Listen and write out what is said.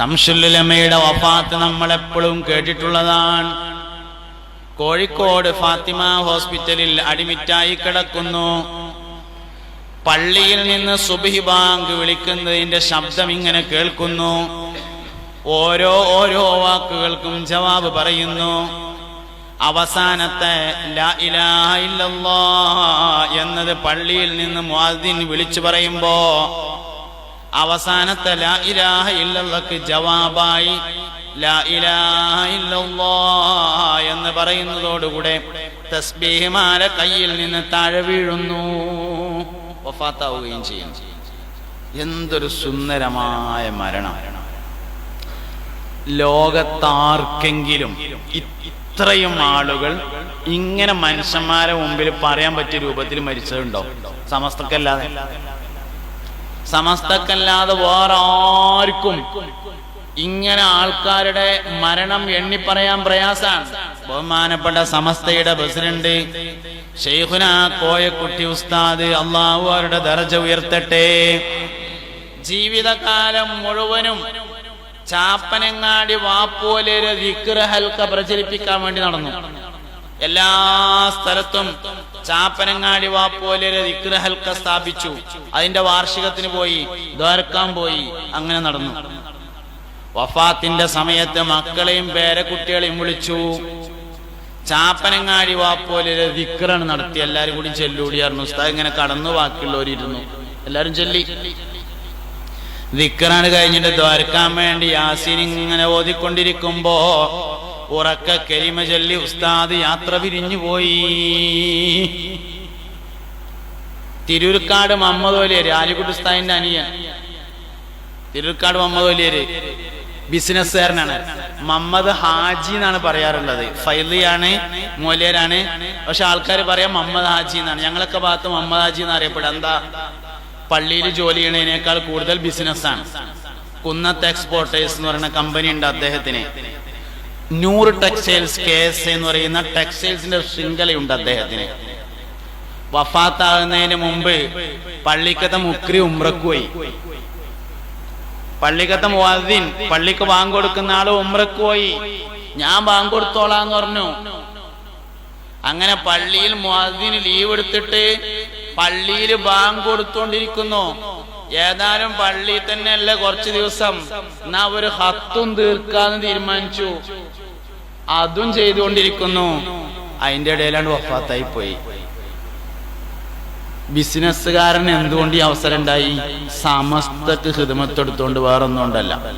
ശംസുല്ലുലമയുടെ വഫാത്ത് നമ്മൾ എപ്പോഴും കേട്ടിട്ടുള്ളതാണ്. കോഴിക്കോട് ഫാത്തിമ ഹോസ്പിറ്റലിൽ അഡ്മിറ്റായി കിടക്കുന്നു. പള്ളിയിൽ നിന്ന് സുബഹി ബാങ്ക് വിളിക്കുന്നതിന്റെ ശബ്ദം ഇങ്ങനെ കേൾക്കുന്നു. ഓരോ ഓരോ വാക്കുകൾക്കും ജവാബ് പറയുന്നു. അവസാനത്തെ എന്നത് പള്ളിയിൽ നിന്ന് മുഅദ്ദിൻ വിളിച്ചു പറയുമ്പോ അവസാനത്തെ ലാ ഇലാഹ ഇല്ലല്ലക്ക് ജവാബായി ലാ ഇലാഹ ഇല്ലല്ലാഹ് എന്ന് പറയുന്നതോടുകൂടെ തസ്ബീഹ്മാല കയ്യിൽ നിന്ന് താഴെ വീഴുന്നു. വഫാത്താവുകയും ചെയ്യും. എന്തൊരു സുന്ദരമായ മരണം. ലോകത്താർക്കെങ്കിലും ഇത്രയും ആളുകൾ ഇങ്ങനെ മനുഷ്യന്മാരെ മുമ്പിൽ പറയാൻ പറ്റിയ രൂപത്തിൽ മരിച്ചതുണ്ടോ? സമസ്തക്കല്ലാതെ. സമസ്തക്കല്ലാതെ വേറെ ആർക്കും ഇങ്ങനെ ആൾക്കാരുടെ മരണം എണ്ണി പറയാൻ പ്രയാസാണ്. ബഹുമാനപ്പെട്ട സമസ്തയുടെ പ്രസിഡന്റ് ഷെയ്ഖുന കോയക്കുട്ടി ഉസ്താദ് അള്ളാഹു അവരുടെ ദർജ ഉയർത്തട്ടെ. ജീവിതകാലം മുഴുവനും ചാപ്പനങ്ങാടി വാപ്പോലൊരു വിഗ്രഹൽക്ക പ്രചരിപ്പിക്കാൻ വേണ്ടി നടന്നു. എല്ലാ സ്ഥലത്തും ചാപ്പനങ്ങാടി വാപ്പോലൊരു വിഗ്രഹൽക്ക സ്ഥാപിച്ചു. അതിന്റെ വാർഷികത്തിന് പോയി ദ്വാരക്കാൻ പോയി അങ്ങനെ നടന്നു. വഫാത്തിന്റെ സമയത്ത് മക്കളെയും പേരക്കുട്ടികളെയും വിളിച്ചു. ചാപ്പനങ്ങാടി വാപ്പോലൊരു ദിക്റാണ് നടത്തി. എല്ലാരും കൂടി ചെല്ലൂടിയായിരുന്നു ഉസ്താദ് ഇങ്ങനെ കടന്നു ബാക്കിയുള്ളവരിരുന്നു എല്ലാരും ചെല്ലി. വിക്രാണ് കഴിഞ്ഞിട്ട് ദ്വാരക്കാൻ വേണ്ടി യാസിൻ ഇങ്ങനെ ഓതിക്കൊണ്ടിരിക്കുമ്പോ ഉറക്ക കരിമ ചൊല്ലി ഉസ്താദ് യാത്ര പിരിഞ്ഞു പോയി. തിരൂർക്കാട് മമ്മദ് വലിയര് ആലിക്കുട്ടി ഉസ്താദിന്റെ അനിയൻ. തിരൂർക്കാട് മമ്മദ് വലിയര് ബിസിനസ്സുകാരനാണ് മമ്മദ് ഹാജി എന്നാണ് പറയാറുള്ളത്. ഫൈലിയാണ് മൊലിയരാണ്. പക്ഷെ ആൾക്കാർ പറയാം മമ്മദ് ഹാജി എന്നാണ്. ഞങ്ങളൊക്കെ ഭാഗത്ത് മമ്മദ് ഹാജി എന്ന് അറിയപ്പെടുക. എന്താ? പള്ളിയിൽ ജോലി ചെയ്യണതിനേക്കാൾ കൂടുതൽ ബിസിനസ്സാണ് കുന്നത്ത് എക്സ്പോർട്ടേഴ്സ് എന്ന് പറയുന്ന കമ്പനി ഉണ്ട് അദ്ദേഹത്തിന്. നൂറ് ടെക്സ്റ്റൈൽസ് കേസ് എന്ന് പറയുന്ന ടെക്സ്റ്റൈൽസിന്റെ ശൃംഖലയുണ്ട് അദ്ദേഹത്തിന്. വഫാത്താകുന്നതിന് മുമ്പ് പള്ളിക്കത്തെ മുക്രി ഉമ്രക്ക് പോയി. പള്ളിക്കത്തെ മുവാദ്ദീൻ പള്ളിക്ക് ബാങ്ക് കൊടുക്കുന്ന ആൾ ഉമ്രക്ക് പോയി. ഞാൻ ബാങ്ക് കൊടുത്തോളാന്ന് പറഞ്ഞു. അങ്ങനെ പള്ളിയിൽ മുഅദ്ദിന് ലീവ് എടുത്തിട്ട് പള്ളിയിൽ ബാങ്ക് കൊടുത്തോണ്ടിരിക്കുന്നു ഏതായാലും പള്ളിയിൽ തന്നെ അല്ല കുറച്ച് ദിവസം. എന്നാ ഒരു ഹത്തും തീർക്കാന്ന് തീരുമാനിച്ചു. അതും ചെയ്തുകൊണ്ടിരിക്കുന്നു. അതിന്റെ ഇടയിലാണ് വഫാത്തായി പോയി. ബിസിനസ്സുകാരൻ എന്തുകൊണ്ട് ഈ അവസരം ഉണ്ടായി? സമസ്തക്ക് ഹിതമത്തെടുത്തോണ്ട് വേറൊന്നും ഉണ്ടല്ല.